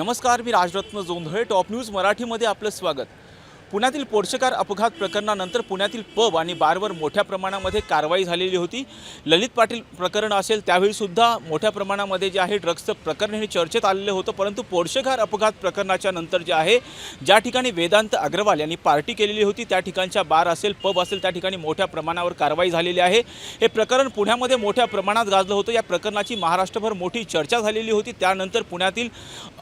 नमस्कार मी Rajratna Jondhale top news मराठीमध्ये आपलं स्वागत. पुण्यातील पोर्शेकार अपघात प्रकरणानंतर पुण्यातील पब आणि बारवर मोठ्या प्रमाणामध्ये कारवाई झालेली होती. ललित पाटील प्रकरण असेल त्यावेळीसुद्धा मोठ्या प्रमाणामध्ये जे आहे ड्रग्सचं प्रकरण हे चर्चेत आलेलं होतं. परंतु पोर्शेकार अपघात प्रकरणाच्या नंतर जे आहे ज्या ठिकाणी वेदांत अग्रवाल यांनी पार्टी केलेली होती त्या ठिकाणच्या बार असेल पब असेल त्या ठिकाणी मोठ्या प्रमाणावर कारवाई झालेली आहे. हे प्रकरण पुण्यामध्ये मोठ्या प्रमाणात गाजलं होतं. या प्रकरणाची महाराष्ट्रभर मोठी चर्चा झालेली होती. त्यानंतर पुण्यातील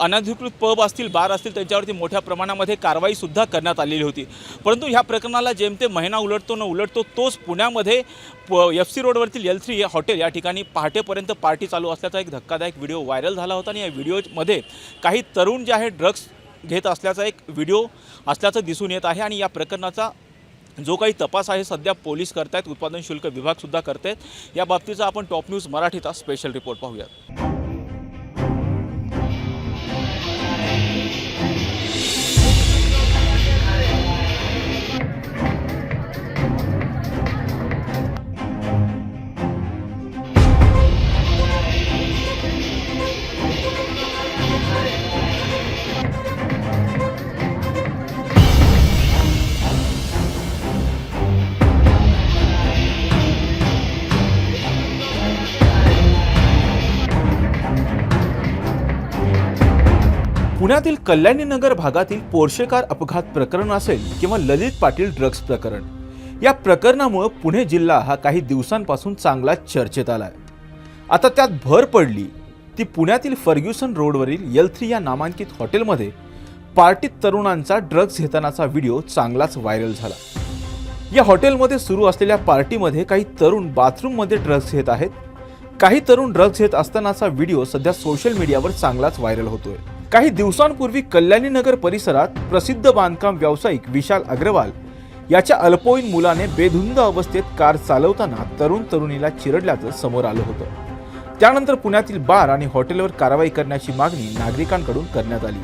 अनधिकृत पब असतील बार असतील त्यांच्यावरती मोठ्या प्रमाणामध्ये कारवाईसुद्धा करण्यात आली आलेली होती. परंतु ह्या प्रकरणाला जेमतेम महिना उलटतो न उलटतो तोच पुण्यामध्ये प एफ सी रोडवरतील एल थ्री हॉटेल या ठिकाणी पहाटेपर्यंत पार्टी चालू असल्याचा एक धक्कादायक व्हिडिओ व्हायरल झाला होता आणि या व्हिडिओमध्ये काही तरुण जे आहे ड्रग्स घेत असल्याचा एक व्हिडिओ असल्याचं दिसून येत आहे आणि या प्रकरणाचा जो काही तपास आहे सध्या पोलीस करतायत उत्पादन शुल्क विभागसुद्धा करतायत. या बाबतीचा आपण टॉप न्यूज मराठीचा स्पेशल रिपोर्ट पाहूयात. पुण्यातील कल्याणीनगर भागातील पोर्शेकार अपघात प्रकरण असेल किंवा ललित पाटील ड्रग्ज प्रकरण. या प्रकरणामुळे पुणे जिल्हा हा काही दिवसांपासून चांगला चर्चेत आलाय. आता त्यात भर पडली ती पुण्यातील फर्ग्युसन रोडवरील यल थ्री या नामांकित हॉटेलमध्ये पार्टीत तरुणांचा ड्रग्ज घेतानाचा व्हिडिओ चांगलाच व्हायरल झाला. या हॉटेलमध्ये सुरू असलेल्या पार्टीमध्ये काही तरुण बाथरूममध्ये ड्रग्ज घेत आहेत. काही तरुण ड्रग्ज घेत असतानाचा व्हिडिओ सध्या सोशल मीडियावर चांगलाच व्हायरल होतोय. काही दिवसांपूर्वी कल्याणी नगर परिसरात प्रसिद्ध बांधकाम व्यावसायिक विशाल अग्रवाल याच्या अल्पवयीन मुलाने बेधुंद अवस्थेत कार चालवताना तरुण तरुणीला चिरडल्याचं समोर आलं होतं. त्यानंतर पुण्यातील बार आणि हॉटेलवर कारवाई करण्याची मागणी नागरिकांकडून करण्यात आली.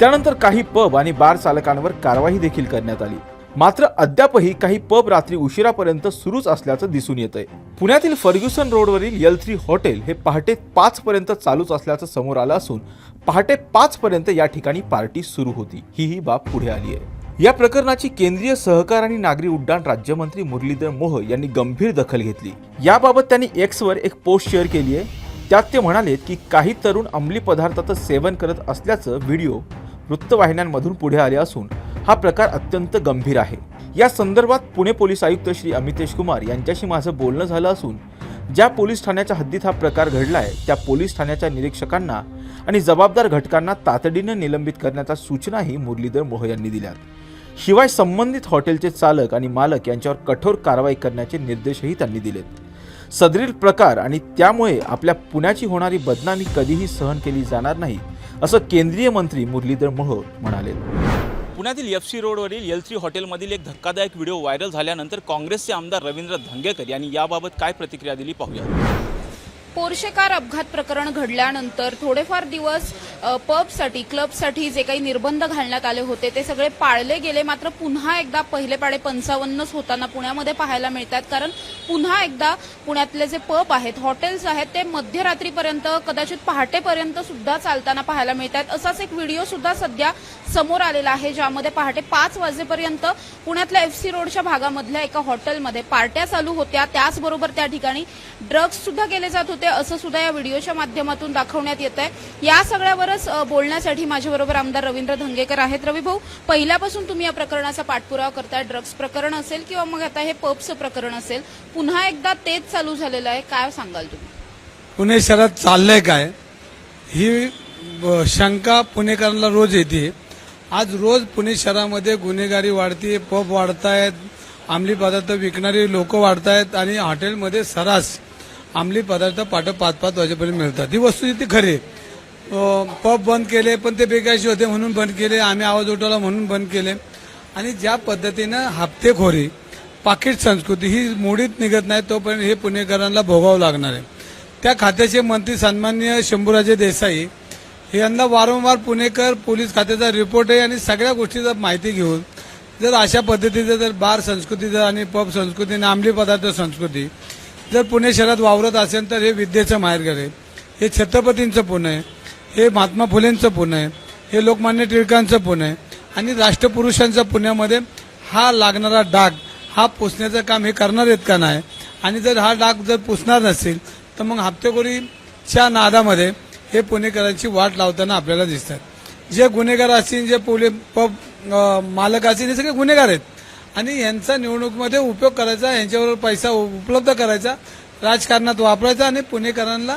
त्यानंतर काही पब आणि बार चालकांवर कारवाई देखील करण्यात आली. मात्र अद्यापही काही पब रात्री उशिरापर्यंत सुरूच असल्याचं दिसून येत आहे पुण्यातील फर्ग्युसन रोडवरील यल थ्री हॉटेल हे पहाटे पाच पर्यंत चालूच असल्याचं समोर आलं असून पहाटे पाच पर्यंत या ठिकाणी पार्टी सुरू होती. ही ही बाब पुढे आली आहे. या प्रकरणाची केंद्रीय सहकार आणि नागरी उड्डाण राज्यमंत्री मुरलीधर मोह यांनी गंभीर दखल घेतली. याबाबत त्यांनी एक्सवर एक पोस्ट शेअर केली आहे. त्यात ते म्हणालेत की काही तरुण अंमली पदार्थाचं सेवन करत असल्याचं व्हिडिओ वृत्तवाहिन्यांमधून पुढे आले असून हा प्रकार अत्यंत गंभीर आहे. या संदर्भात पुणे पोलीस आयुक्त श्री अमितेश कुमार यांच्याशी माझं बोलणं झालं असून ज्या पोलीस ठाण्याच्या हद्दीत हा प्रकार घडला आहे त्या पोलीस ठाण्याच्या निरीक्षकांना आणि जबाबदार घटकांना तातडीनं निलंबित करण्याच्या सूचनाही मुरलीधर मोह यांनी दिल्या शिवाय संबंधित हॉटेलचे चालक आणि मालक यांच्यावर कठोर कारवाई करण्याचे निर्देशही त्यांनी दिलेत. सदरील प्रकार आणि त्यामुळे आपल्या पुण्याची होणारी बदनामी कधीही सहन केली जाणार नाही असं केंद्रीय मंत्री मुरलीधर मोह म्हणाले. पुण्यातील एफ सी रोडवरील एल थ्री हॉटेलमधील एक धक्कादायक व्हिडिओ व्हायरल झाल्यानंतर काँग्रेसचे आमदार रवींद्र धंगेकर यांनी याबाबत काय प्रतिक्रिया दिली पाहूया. पोर्शेकार अपघात प्रकरण घडल्यानंतर थोडेफार दिवस पबसाठी क्लबसाठी जे काही निर्बंध घालण्यात आले होते ते सगळे पाळले गेले. मात्र पुन्हा एकदा पहिले पाडे पंचावन्नच होताना पुण्यामध्ये पाहायला मिळतात. कारण पुन्हा एकदा पुण्यातले जे पब आहेत हॉटेल्स आहेत ते मध्यरात्रीपर्यंत कदाचित पहाटेपर्यंत सुद्धा चालताना पाहायला मिळतात. असाच एक व्हिडिओ सुद्धा सध्या समोर आलेला आहे ज्यामध्ये पहाटे पाच वाजेपर्यंत पुण्यातल्या एफ सी रोडच्या भागामधल्या एका हॉटेलमध्ये पार्ट्या चालू होत्या. त्याचबरोबर त्या ठिकाणी ड्रग्ज सुद्धा केले जात होते. असं सुद्धा या व्हिडिओच्या माध्यमातून दाखवण्यात येत आहे. या सगळ्यावरच बोलण्यासाठी माझ्याबरोबर आमदार रवींद्र धंगेकर आहेत. रवी भाऊ पहिल्यापासून तुम्ही या प्रकरणाचा पाठपुरावा करताय. ड्रग्ज प्रकरण असेल किंवा मग आता हे पब्सचं प्रकरण असेल पुन्हा एकदा तेच चालू झालेलं आहे. काय सांगाल तुम्ही? पुणे शहरात चाललंय काय? ही ब- शंका पुणेकरांना रोज येते. आज रोज पुणे शहरामध्ये गुन्हेगारी वाढते पब वाढतायत अंमली पदार्थ विकणारी लोक वाढतायत आणि हॉटेलमध्ये सरास अंमली पदार्थ पाठ पाच पाच वाजेपर्यंत मिळतात. ही वस्तू ती खरी आहे. पब बंद केले पण ते बेकायशी होते म्हणून बंद केले आम्ही आवाज उठवला म्हणून बंद केले. आणि ज्या पद्धतीनं हप्तेखोरी पाकिट संस्कृती ही मोडीत निघत नाही तोपर्यंत हे पुणेकरांना भोगावं लागणार आहे. त्या खात्याचे मंत्री सन्मान्य शंभूराजे देसाई हे यांना वारंवार पुणेकर पोलीस खात्याचा रिपोर्ट आहे आणि सगळ्या गोष्टीचा माहिती घेऊन जर अशा पद्धतीचं जर बार संस्कृती जर आणि पब संस्कृती आणि अंमली पदार्थ संस्कृती जर पुणे शहरात वावरत असेल तर हे विद्येचं माहेरघर आहे. हे छत्रपतींचं पुणे आहे. हे महात्मा फुलेंचं पुणे आहे. हे लोकमान्य टिळकांचं पुणे आहे. आणि राष्ट्रपुरुषांच्या पुण्यामध्ये हा लागणारा डाग हा पुसण्याचं काम हे करणार आहेत का नाही? आणि जर हा डाग जर पुसणार नसेल तर मग हप्तेखोरीच्या नादामध्ये हे पुणेकरांची वाट लावताना आपल्याला दिसतात. जे गुन्हेगार असतील जे पोले पब मालक असतील हे सगळे गुन्हेगार आहेत. आणि यांचा निवडणुकीमध्ये उपयोग करायचा यांच्यावर पैसा उपलब्ध करायचा राजकारणात वापरायचा आणि पुणेकरांना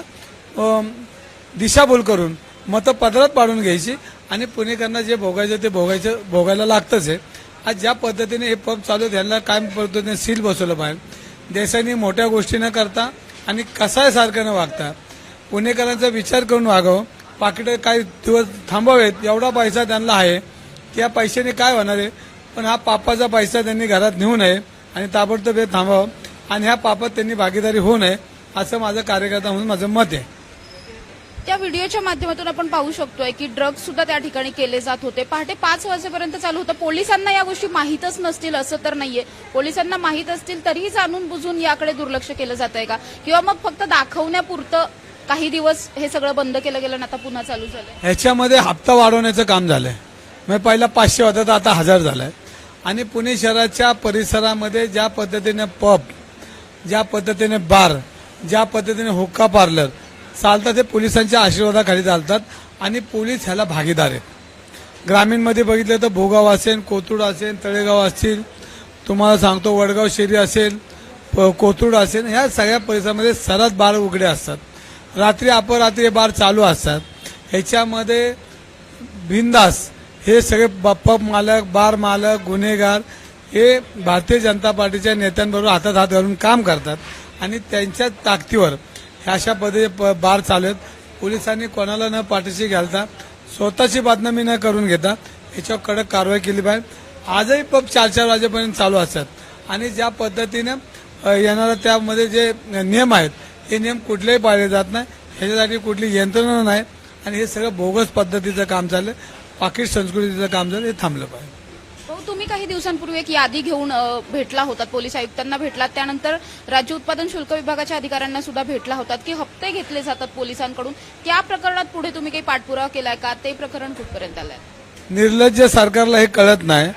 दिशाभूल करून मतं पदरात पाडून घ्यायची आणि पुणेकरांना जे भोगायचं ते भोगायचं भोगायला लागतंच आहे. आज ज्या पद्धतीने हे पब चालू आहेत त्यांना काय पद्धतीने सील बसवलं पाहिजे. देशाने मोठ्या गोष्टी न करता आणि कसायसारखं न वागता पुणेकरांचा विचार करून वागावं. पाकिटं काही दिवस थांबावेत एवढा पैसा त्यांना आहे. त्या पैशाने काय होणार आहे? पण हा पापाचा पैसा त्यांनी घरात नेऊ नये आणि ताबडतोब हे थांबावं आणि ह्या पापात त्यांनी भागीदारी होऊ नये असं माझं कार्यकर्ता म्हणून माझं मत आहे. त्या व्हिडिओच्या माध्यमातून आपण पाहू शकतोय की ड्रग्ज सुद्धा त्या ठिकाणी केले जात होते. पहाटे पाच वाजेपर्यंत चालू होतं. पोलिसांना या गोष्टी माहीतच नसतील असं तर नाहीये. पोलिसांना माहीत असतील तरीही जाणून बुजून याकडे दुर्लक्ष केलं जात आहे का? किंवा मग फक्त दाखवण्यापुरतं काही दिवस हे सगळं बंद केलं गेलं आता पुन्हा चालू झालंय? ह्याच्यामध्ये हप्ता वाढवण्याचं काम झालंय. म्हणजे पहिला पाचशे होता तर आता हजार आहे आणि पुणे शहराच्या परिसरामध्ये ज्या पद्धतीने पब ज्या पद्धतीने बार ज्या पद्धतीने हुक्का पार्लर चालतात ते पोलिसांच्या आशीर्वादाखाली चालतात आणि पोलीस ह्याला भागीदार आहेत. ग्रामीणमध्ये बघितलं तर भोगाव असेल कोथरूड असेल तळेगाव असतील तुम्हाला सांगतो वडगाव शेरी असेल कोथरूड असेल ह्या सगळ्या परिसरामध्ये सरळ बार उघडे असतात. रात्री अपरात्री हे बार चालू असतात. ह्याच्यामध्ये बिंदास हे सगळे ब- पब मालक बार मालक गुन्हेगार हे भारतीय जनता पार्टीच्या नेत्यांबरोबर हातात हात घालून काम करतात आणि त्यांच्या ताकदीवर ह्या अशा पद्धती प- बार चालू आहेत. पोलिसांनी कोणाला न पाठीशी घालता स्वतःची बातमी न करून घेता याच्यावर कडक कारवाई केली पाहिजे. आजही पब चार चार वाजेपर्यंत चालू असतात. आणि ज्या पद्धतीनं येणारा त्यामध्ये जे नियम आहेत हे नियम कुठलेही पाळले जात नाही. ह्याच्यासाठी कुठली यंत्रणा नाही. आणि हे सगळं बोगस पद्धतीचं काम चाललं पाकिट संस्कृतीचं काम झालं हे थांबलं पाहिजे. भाऊ तुम्ही काही दिवसांपूर्वी एक यादी घेऊन अ, भेटला होतात पोलीस आयुक्तांना भेटलात. त्यानंतर राज्य उत्पादन शुल्क विभागाच्या अधिकाऱ्यांना सुद्धा भेटला होतात की हप्ते घेतले जातात पोलिसांकडून. त्या प्रकरणात पुढे तुम्ही काही पाठपुरावा केलाय का? ते प्रकरण कुठपर्यंत आलंय? निर्लज्ज सरकारला हे कळत नाही.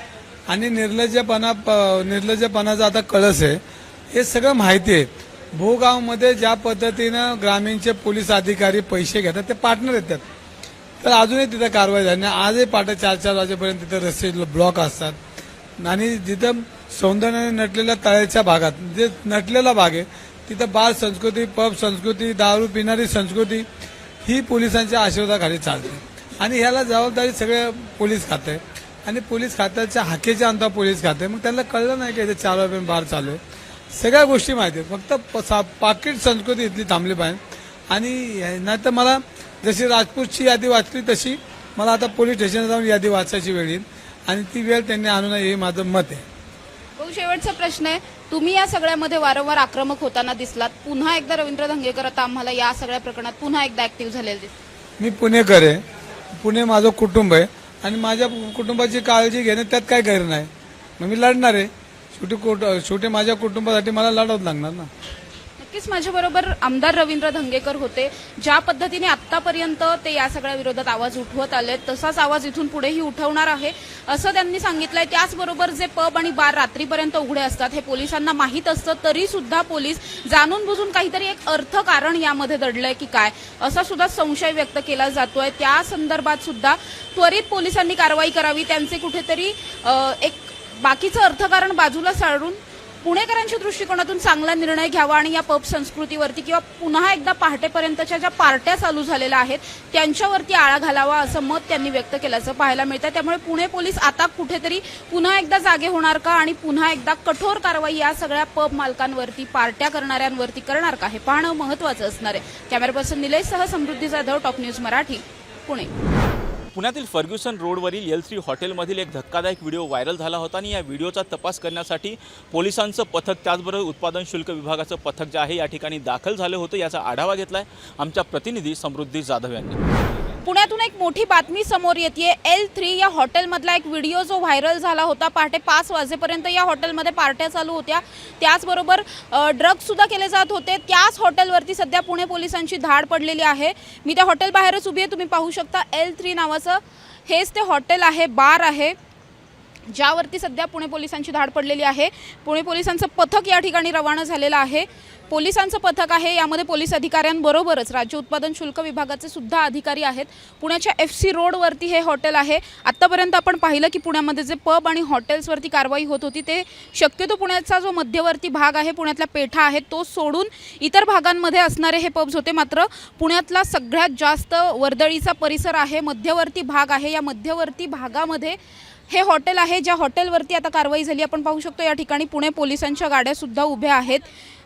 आणि निर्लज्जपणा प- निर्लज्जपणाचा आता कळस आहे. हे सगळं माहिती आहे. भोगावमध्ये ज्या पद्धतीनं ग्रामीणचे पोलीस अधिकारी पैसे घेतात ते पार्टनर येतात. तर अजूनही तिथं कारवाई झाली नाही. आजही पाठ चार चार वाजेपर्यंत तिथं रस्ते ब्लॉक असतात. आणि जिथं सौंदर्याने नटलेल्या तळ्याच्या भागात जे नटलेला भाग आहे तिथं बाल संस्कृती पब संस्कृती दारू पिणारी संस्कृती ही पोलिसांच्या आशीर्वादाखाली चालते. आणि ह्याला जबाबदारी सगळे पोलीस खाते. आणि पोलीस खात्याच्या हाकेच्या अंता पोलीस खाते. मग त्यांना कळलं नाही की इथे चार वाजेपर्यंत बार चालू आहे. सगळ्या गोष्टी माहिती आहेत. फक्त प- सा- पाकिट संस्कृती इथली थांबली पाहिजे. आणि नाही तर मला जशी राजपूतची यादी वाचली तशी मला आता पोलीस स्टेशनला जाऊन यादी वाचायची वेळ येईल. आणि ती वेळ त्यांनी आणू नये हे माझं मत आहे. भाऊ शेवटचा प्रश्न आहे. तुम्ही या सगळ्यामध्ये वारंवार आक्रमक होताना दिसलात. पुन्हा एकदा रवींद्र धंगेकर आता आम्हाला या सगळ्या प्रकरणात पुन्हा एकदा ऍक्टिव्ह झालेले दिसतात. मी पुणेकर आहे. पुणे माझं कुटुंब आहे. आणि माझ्या कुटुंबाची काळजी घेणं त्यात काय गैर नाही. मग मी लढणार आहे. शेवटी कुट- शेवटी माझ्या कुटुंबासाठी मला लढावं लागणार ना. नक्कीच माझ्याबरोबर आमदार रवींद्र धंगेकर होते ज्या पद्धतीने आतापर्यंत ते या सगळ्या विरोधात आवाज उठवत आले तसाच आवाज इथून पुढेही उठवणार आहे. असं त्यांनी सांगितलंय. त्याचबरोबर जे पब आणि बार रात्रीपर्यंत उघडे असतात हे पोलिसांना माहीत असतं तरी सुद्धा पोलीस जाणून बुजून काहीतरी एक अर्थ कारण यामध्ये दडलंय की काय असा सुद्धा संशय व्यक्त केला जातोय. त्या संदर्भात सुद्धा त्वरित पोलिसांनी कारवाई करावी. त्यांचे कुठेतरी एक बाकीचं अर्थकारण बाजूला सारून पुणेकरांच्या दृष्टिकोनातून चांगला निर्णय घ्यावा आणि या पब संस्कृतीवरती किंवा पुन्हा एकदा पहाटेपर्यंतच्या ज्या पार्ट्या चालू झालेल्या आहेत त्यांच्यावरती आळा घालावा असं मत त्यांनी व्यक्त केल्याचं पाहायला मिळतं त्यामुळे पुणे पोलीस आता कुठेतरी पुन्हा एकदा जागे होणार का आणि पुन्हा एकदा कठोर कारवाई या सगळ्या पब मालकांवरती पार्ट्या करणाऱ्यांवरती करणार का हे पाहणं महत्वाचं असणार आहे. कॅमेरा पर्सन निलेशसह समृद्धी जाधव टॉप न्यूज मराठी पुणे. पुण्यातील फर्ग्युसन रोडवरील एल थ्री हॉटेलमधील एक धक्कादायक व्हिडिओ व्हायरल झाला होता आणि या व्हिडिओचा तपास करण्यासाठी पोलिसांचं पथक त्याचबरोबर उत्पादन शुल्क विभागाचं पथक जे आहे या ठिकाणी दाखल झालं होतं याचा आढावा घेतला आहे आमच्या प्रतिनिधी समृद्धी जाधव यांनी. पुण्यातून एक मोठी बातमी समोर येते एल थ्री या हॉटेलमधला एक व्हिडिओ जो व्हायरल झाला होता पहाटे पाच वाजेपर्यंत या हॉटेलमध्ये पार्ट्या चालू होत्या. त्याचबरोबर ड्रग्जसुद्धा केले जात होते. त्याच हॉटेलवरती सध्या पुणे पोलिसांची धाड पडलेली आहे. मी त्या हॉटेल बाहेरच उभी आहे तुम्ही पाहू शकता. एल थ्री नावाचं हेच ते हॉटेल आहे बार आहे. ज्यावरती सध्या पुणे पोलिसांची धाड पडलेली आहे. पुणे पोलिसांचं पथक या ठिकाणी रवाना झालेलं आहे. पोलिसांचं पथक आहे यामध्ये पोलीस अधिकाऱ्यांबरोबरच राज्य उत्पादन शुल्क विभागाचे सुद्धा अधिकारी आहेत. पुण्याच्या एफ सी रोडवरती हे हॉटेल आहे. आत्तापर्यंत आपण पाहिलं की पुण्यामध्ये जे पब आणि हॉटेल्सवरती कारवाई होत होती ते शक्यतो पुण्याचा जो मध्यवर्ती भाग आहे पुण्यातला पेठा आहे तो सोडून इतर भागांमध्ये असणारे हे पब्स होते. मात्र पुण्यातला सगळ्यात जास्त वर्दळीचा परिसर आहे मध्यवर्ती भाग आहे. या मध्यवर्ती भागामध्ये हे हॉटेल आहे ज्या हॉटेलवरती आता कारवाई झाली. आपण पाहू शकतो या ठिकाणी पुणे पोलिसांच्या गाड्या सुद्धा उभ्या आहेत.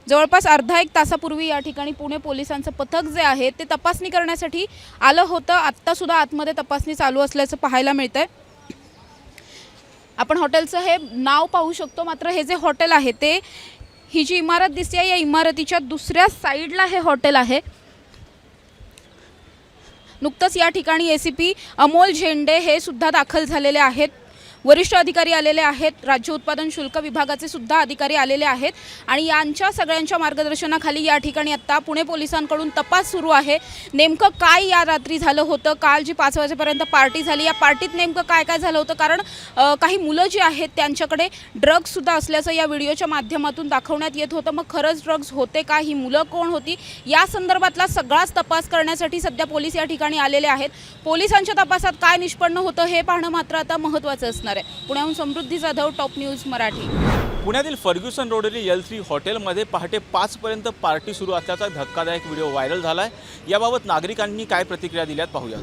जवळपास अर्धा एक तासापूर्वी या ठिकाणी पुणे पोलिसांचं पथक जे आहे ते तपासणी करण्यासाठी आलं होतं. आत्तासुद्धा आतमध्ये तपासणी चालू असल्याचं पाहायला मिळतं आहे आपण हॉटेलचं हे नाव पाहू शकतो मात्र हे जे हॉटेल आहे ते ही जी इमारत दिसते या इमारतीच्या दुसऱ्या साईडला हे हॉटेल आहे. नुकतंच या ठिकाणी ए सी पी अमोल झेंडे हे सुद्धा दाखल झालेले आहेत. वरिष्ठ अधिकारी आलेले आहेत. राज्य उत्पादन शुल्क विभागाचे सुद्धा अधिकारी आलेले आहेत. आणि यांच्या सगळ्यांच्या मार्गदर्शनाखाली या ठिकाणी आत्ता पुणे पोलिसांकडून तपास सुरू आहे. नेमकं काय या रात्री झालं होतं? काल जी पाच वाजेपर्यंत पार्टी झाली या पार्टीत नेमकं काय काय झालं होतं? कारण काही मुलं जी आहेत त्यांच्याकडे ड्रग्ससुद्धा असल्याचं या व्हिडिओच्या माध्यमातून दाखवण्यात येत होतं. मग खरंच ड्रग्ज होते का? ही मुलं कोण होती? या संदर्भातला सगळाच तपास करण्यासाठी सध्या पोलीस या ठिकाणी आलेले आहेत. पोलिसांच्या तपासात काय निष्पन्न होतं हे पाहणं मात्र आता महत्त्वाचं असणार आहे. पुण्याहून समृद्धी जाधव टॉप न्यूज मराठी. पुण्यातील फर्ग्युसन रोडवरील एल थ्री हॉटेलमध्ये पहाटे पाचपर्यंत पार्टी सुरू असल्याचा धक्कादायक व्हिडिओ व्हायरल झाला आहे याबाबत नागरिकांनी काय प्रतिक्रिया दिल्यात पाहूया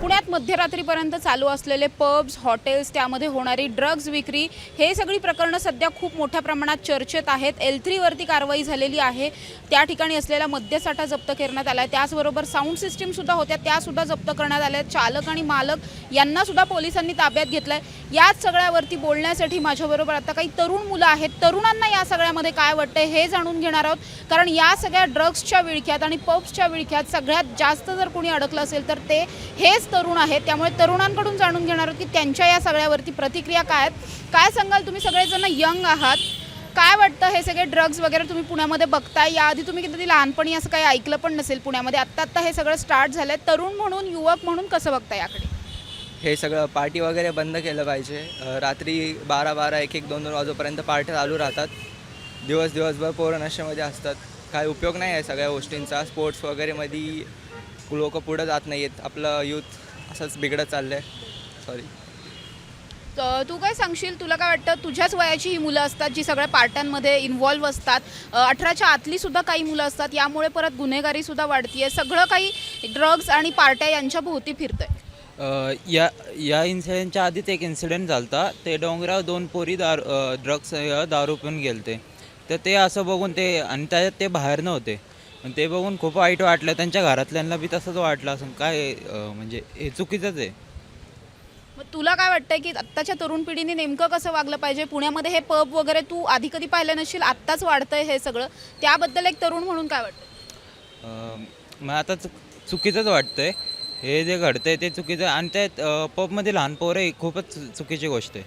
पुण्यात मध्यरात्रीपर्यंत चालू असलेले पब्स हॉटेल्स त्यामध्ये होणारी ड्रग्ज विक्री हे सगळी प्रकरणं सध्या खूप मोठ्या प्रमाणात चर्चेत आहेत. एल थ्रीवरती कारवाई झालेली आहे. त्या ठिकाणी असलेला मद्यसाठा जप्त करण्यात आला आहे त्याचबरोबर साऊंड सिस्टीमसुद्धा होत्या. त्यासुद्धा जप्त करण्यात आल्या आहेत चालक आणि मालक यांनासुद्धा पोलिसांनी ताब्यात घेतलं आहे याच सगळ्यावरती बोलण्यासाठी माझ्याबरोबर आता काही तरुण मुलं आहेत. तरुणांना या सगळ्यामध्ये काय वाटतंय हे जाणून घेणार आहोत. कारण या सगळ्या ड्रग्सच्या विळख्यात आणि पब्सच्या विळख्यात सगळ्यात जास्त जर कोणी अडकलं असेल तर ते हेच तरुण आहेत. त्यामुळे तरुणांकडून जाणून घेणार आहोत की त्यांच्या या सगळ्यावरती प्रतिक्रिया काय आहेत. काय सांगाल तुम्ही? सगळेजण यंग आहात. काय वाटतं हे सगळे ड्रग्ज वगैरे तुम्ही पुण्यामध्ये बघताय? याआधी तुम्ही किती लहानपणी असं काही ऐकलं पण नसेल पुण्यामध्ये. आत्ता आत्ता हे सगळं स्टार्ट झालंय. तरुण म्हणून युवक म्हणून कसं बघताय याकडे? हे सगळं पार्टी वगैरे बंद केलं पाहिजे. रात्री बारा बारा एक एक दोन दोन वाजेपर्यंत पार्ट्या चालू राहतात. दिवस दिवसभर पोरं नशेमध्ये असतात. काय उपयोग नाही आहे सगळ्या गोष्टींचा. स्पोर्ट्स वगैरेमध्ये लोक पुढं जात नाही आहेत आपलं यूथ असंच बिघडत चाललं आहे सॉरी तर तू काय सांगशील? तुला काय वाटतं तुझ्याच वयाची ही मुलं असतात जी सगळ्या पार्ट्यांमध्ये इन्व्हॉल्व्ह असतात. अठराच्या आतली सुद्धा काही मुलं असतात यामुळे परत गुन्हेगारी सुद्धा वाढतीये. सगळं काही ड्रग्ज आणि पार्ट्या यांच्या भोवती फिरतंय. अ, या या इन्सिडेंटच्या आधीच एक इन्सिडेंट झालता. ते डोंगरावर दोन पोरी दारू ड्रग्स दारू पण गेलते. तर ते असं बघून ते आणि त्याच्यात ते बाहेर नव्हते. पण ते बघून खूप वाईट वाटलं. त्यांच्या घरातल्यांना बी तसंच वाटलं असं काय अ, म्हणजे हे चुकीचंच आहे. मग तुला काय वाटतंय की आत्ताच्या तरुण पिढीने नेमकं कसं वागलं पाहिजे? पुण्यामध्ये हे पब वगैरे तू आधी कधी पाहिलं नसशील आत्ताच वाढतंय हे सगळं. त्याबद्दल एक तरुण म्हणून काय वाटतं अ, मग आता चुक चुकीचंच वाटतंय. हे जे घडतंय ते चुकीचं. आणि त्यात पबमध्ये लहान पोरं ही खूपच चुकीची गोष्ट आहे.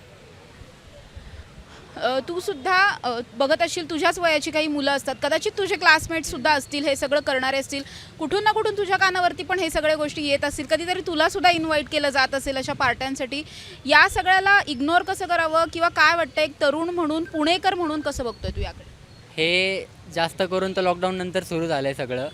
तू सुद्धा बघत असशील तुझ्याच वयाची काही मुलं असतात. कदाचित तुझे क्लासमेट सुद्धा असतील हे सगळं करणारे असतील. कुठून ना कुठून तुझ्या कानावरती पण हे सगळ्या गोष्टी येत असतील. कधीतरी तुला सुद्धा इन्व्हाइट केलं जात असेल अशा पार्ट्यांसाठी. या सगळ्याला इग्नोर कसं करावं किंवा काय वाटतं एक तरुण म्हणून पुणेकर म्हणून कसं बघतोय तू याकडे? हे जास्त करून तर लॉकडाऊन नंतर सुरू झालं आहे सगळं.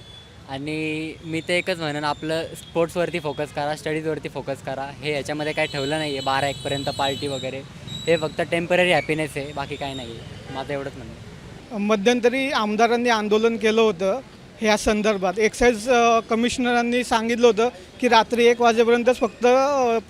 आणि मी ते एकच म्हणेन आपलं स्पोर्ट्सवरती फोकस करा स्टडीजवरती फोकस करा. हे याच्यामध्ये काय ठेवलं नाही आहे बारा एकपर्यंत पार्टी वगैरे. हे फक्त टेंपररी हॅपीनेस आहे बाकी काय नाही माझं एवढंच म्हणणं मध्यंतरी आमदारांनी आंदोलन केलं होतं ह्या संदर्भात. एक्साईज कमिशनरांनी सांगितलं होतं की रात्री एक वाजेपर्यंतच फक्त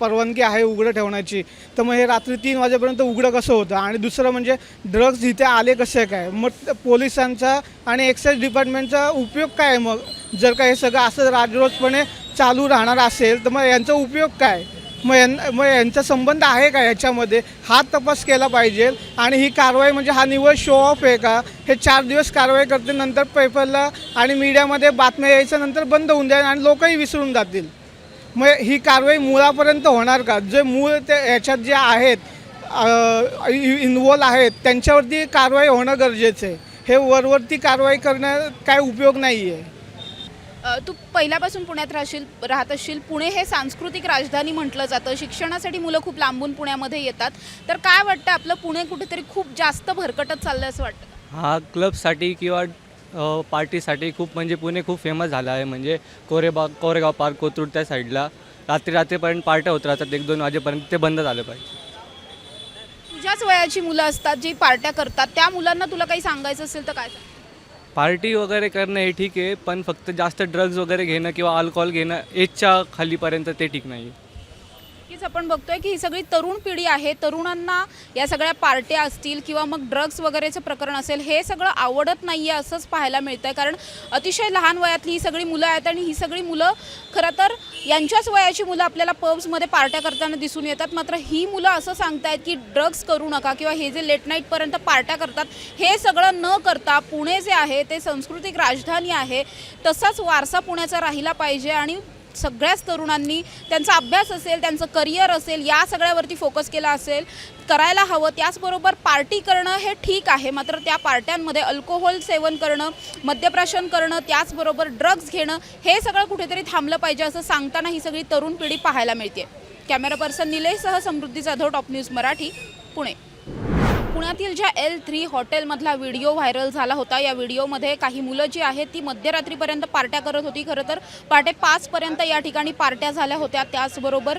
परवानगी आहे उघडं ठेवण्याची. तर मग हे रात्री तीन वाजेपर्यंत उघडं कसं होतं? आणि दुसरं म्हणजे ड्रग्ज इथे आले कसे काय? मग पोलिसांचा आणि एक्साईज डिपार्टमेंटचा उपयोग काय आहे मग? जर का हे सगळं असं राजरोजपणे चालू राहणार असेल तर मग यांचा उपयोग काय? मग यां मग यांचा संबंध आहे का याच्यामध्ये? हा तपास केला पाहिजे. आणि ही कारवाई म्हणजे हा निव्वळ शो ऑफ आहे का? हे चार दिवस कारवाई करते नंतर पेपरला आणि मीडियामध्ये बातम्या यायच्या नंतर बंद होऊन जाईल आणि लोकही विसरून जातील. मग ही कारवाई मुळापर्यंत होणार का? जे मूळ ते ह्याच्यात जे आहेत इन्वॉल्व आहेत त्यांच्यावरती कारवाई होणं गरजेचं आहे. हे वरवरती कारवाई करण्यात काय उपयोग नाही आहे तू पहिल्यापासून पुण्यात राहशील राहत असशील. पुणे हे सांस्कृतिक राजधानी म्हटलं जातं. शिक्षणासाठी मुलं खूप लांबून पुण्यामध्ये येतात. तर काय वाटतं आपलं? पुणे कुठेतरी खूप जास्त भरकटत चाललं असं वाटतं. हा क्लबसाठी किंवा पार्टीसाठी खूप म्हणजे पुणे खूप फेमस झाला आहे. म्हणजे कोरेबा कोरेगाव पार्क कोथरूड त्या साईडला. रात्री रात्रीपर्यंत पार्ट्या होत राहतात. एक दोन वाजेपर्यंत ते बंद झालं पाहिजे. तुझ्याच वयाची मुलं असतात जी पार्ट्या करतात. त्या मुलांना तुला काही सांगायचं असेल तर काय सांग? पार्टी वगैरे करणं हे ठीक आहे पण फक्त जास्त ड्रग्ज वगैरे घेणं किंवा अल्कोहोल घेणं एजच्या खालीपर्यंत ते ठीक नाही आहे नक्कीच आपण बघतोय की ही सगळी तरुण पिढी आहे. तरुणांना या सगळ्या पार्ट्या असतील किंवा मग ड्रग्स वगैरेचं प्रकरण असेल हे सगळं आवडत नाही आहे असंच पाहायला मिळतं आहे कारण अतिशय लहान वयातली ही सगळी मुलं आहेत आणि ही सगळी मुलं खरं तर यांच्याच वयाची मुलं आपल्याला पब्समध्ये पार्ट्या करताना दिसून येतात. मात्र ही मुलं असं सांगतायत की ड्रग्स करू नका किंवा हे जे लेट नाईटपर्यंत पार्ट्या करतात हे सगळं न करता पुणे जे आहे ते सांस्कृतिक राजधानी आहे तसाच वारसा पुण्याचा राहिला पाहिजे आणि सगळ्याच तरुणांनी त्यांचा अभ्यास असेल त्यांचं करिअर असेल या सगळ्यावरती फोकस केला असेल करायला हवं त्याचबरोबर पार्टी करणं हे ठीक आहे. मात्र त्या पार्ट्यांमध्ये अल्कोहोल सेवन करणं मद्यप्राशन करणं त्याचबरोबर ड्रग्ज घेणं हे सगळं कुठेतरी थांबलं पाहिजे असं सांगताना ही सगळी तरुण पिढी पाहायला मिळते कॅमेरा पर्सन निलेशसह समृद्धी जाधव टॉप न्यूज मराठी पुणे. पुण्यातील ज्या एल थ्री हॉटेलमधला व्हिडिओ व्हायरल झाला होता या व्हिडिओमध्ये काही मुलं जी आहेत ती मध्यरात्रीपर्यंत पार्ट्या करत होती. खरं तर पहाटे पाचपर्यंत या ठिकाणी पार्ट्या झाल्या होत्या. त्याचबरोबर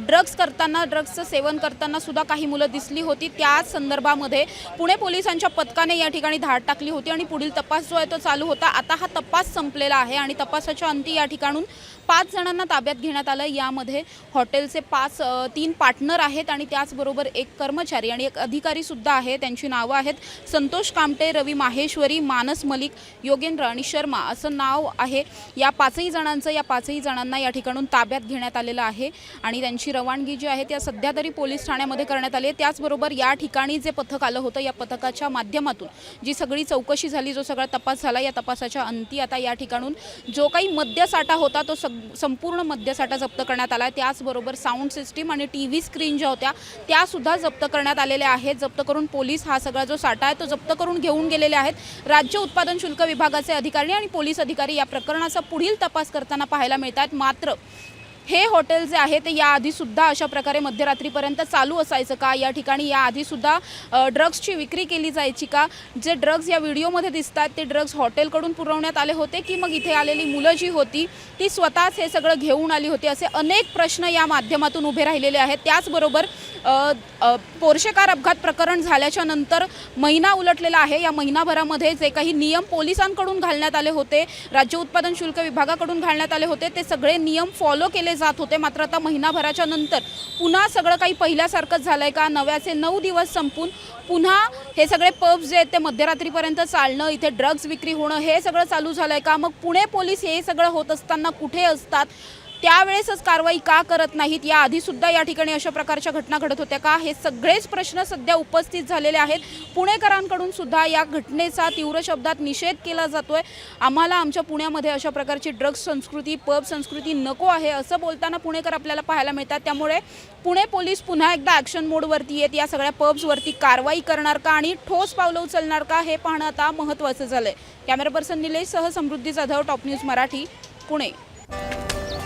ड्रग्स करताना ड्रग्सचं सेवन करताना सुद्धा काही मुलं दिसली होती. त्याच संदर्भामध्ये पुणे पोलिसांच्या पथकाने या ठिकाणी धाड टाकली होती आणि पुढील तपास जो आहे तो चालू होता. आता हा तपास संपलेला आहे आणि तपासाच्या अंती या ठिकाणून पाच जणांना ताब्यात घेण्यात आलं. यामध्ये हॉटेलचे पाच तीन पार्टनर आहेत आणि त्याचबरोबर एक कर्मचारी आणि एक अधिकारी सुद्धा आहे. त्यांची नावं आहेत संतोष कामटे रवी माहेश्वरी मानस मलिक योगेंद्र आणि शर्मा. असं नाव आहे. या पाचही जणांचं या पाचही जणांना या ठिकाणून ताब्यात घेण्यात आलेलं आहे. आणि त्यांची रवानगी जी आहे त्या सध्या तरी पोलीस ठाण्यामध्ये करण्यात आली आहे. त्याचबरोबर या ठिकाणी जे पथक आलं होतं या पथकाच्या माध्यमातून जी सगळी चौकशी झाली जो सगळा तपास झाला या तपासाच्या अंती आता या ठिकाणून जो काही मद्यसाठा होता तो सग संपूर्ण मद्यसाठा जप्त करण्यात आला आहे. त्याचबरोबर साऊंड सिस्टीम आणि टी व्ही स्क्रीन ज्या होत्या त्यासुद्धा जप्त करण्यात आलेल्या आहेत. जप्त करून पोलीस हा सगळा जो साठा आहे तो जप्त करून घेऊन गेलेले आहेत. राज्य उत्पादन शुल्क विभागाचे अधिकारी आणि पोलीस अधिकारी या प्रकरणाचा पुढील तपास करताना पाहायला मिळतात मात्र हे हॉटेल जे आहे ते याआधीसुद्धा अशा प्रकारे मध्यरात्रीपर्यंत चालू असायचं का? या ठिकाणी याआधीसुद्धा ड्रग्सची विक्री केली जायची का? जे ड्रग्ज या व्हिडिओमध्ये दिसतात ते ड्रग्ज हॉटेलकडून पुरवण्यात आले होते की मग इथे आलेली मुलं जी होती ती स्वतःच हे सगळं घेऊन आली होती? असे अनेक प्रश्न या माध्यमातून उभे राहिलेले आहेत. त्याचबरोबर पोर्शेकार अपघात प्रकरण झाल्याच्यानंतर महिना उलटलेला आहे. या महिनाभरामध्ये जे काही नियम पोलिसांकडून घालण्यात आले होते राज्य उत्पादन शुल्क विभागाकडून घालण्यात आले होते ते सगळे नियम फॉलो केले जात होते. मात्र आता महिनाभराच्या नंतर पुन्हा सगळं काही पहिल्यासारखंच झालं आहे का? नव्याचे नऊ दिवस संपून पुन्हा हे सगळे पब्स जे आहेत ते मध्यरात्रीपर्यंत चालणं इथे ड्रग्ज विक्री होणं हे सगळं चालू झालं आहे का? मग पुणे पोलीस हे सगळं होत असताना कुठे असतात? त्यावेळेसच कारवाई का करत नाहीत? या आधीसुद्धा या ठिकाणी अशा प्रकारच्या घटना घडत होत्या का? हे सगळेच प्रश्न सध्या उपस्थित झालेले आहेत. पुणेकरांकडून सुद्धा या घटनेचा तीव्र शब्दात निषेध केला जातोय. आम्हाला आमच्या पुण्यामध्ये अशा प्रकारची ड्रग्स संस्कृती पब संस्कृती नको आहे असं बोलताना पुणेकर आपल्याला पाहायला मिळतात. त्यामुळे पुणे पोलीस पुन्हा एकदा ॲक्शन मोडवरती आहेत या सगळ्या पब्सवरती कारवाई करणार का आणि ठोस पावलं उचलणार का? हे पाहणं आता महत्त्वाचं झालं आहे camera person निलेशसह Samruddhi Jadhav top news Marathi Pune.